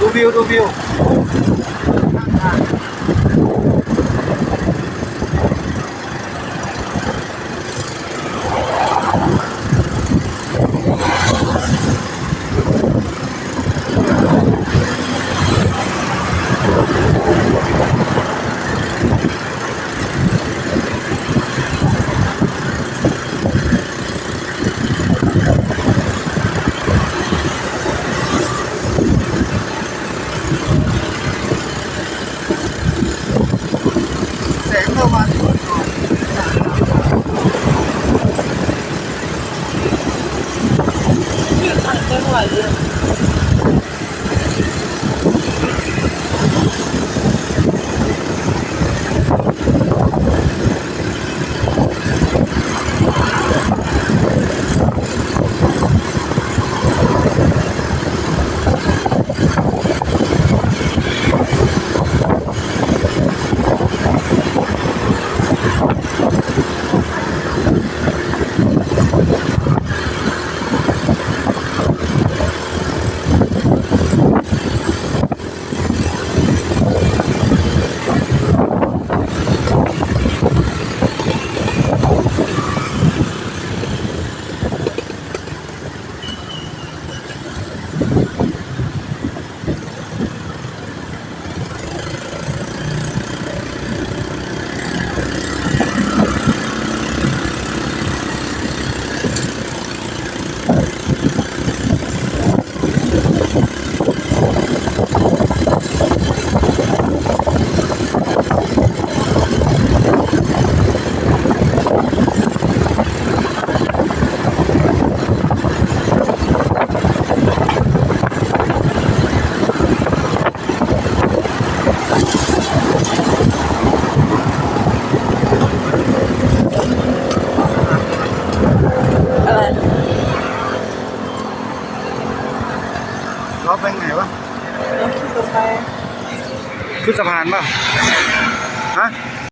Rubio, Rubio. 人的话怎么说？咋样？越看越恶心。 ไปไหนวะขึ้นสะพานป่ะ ฮะ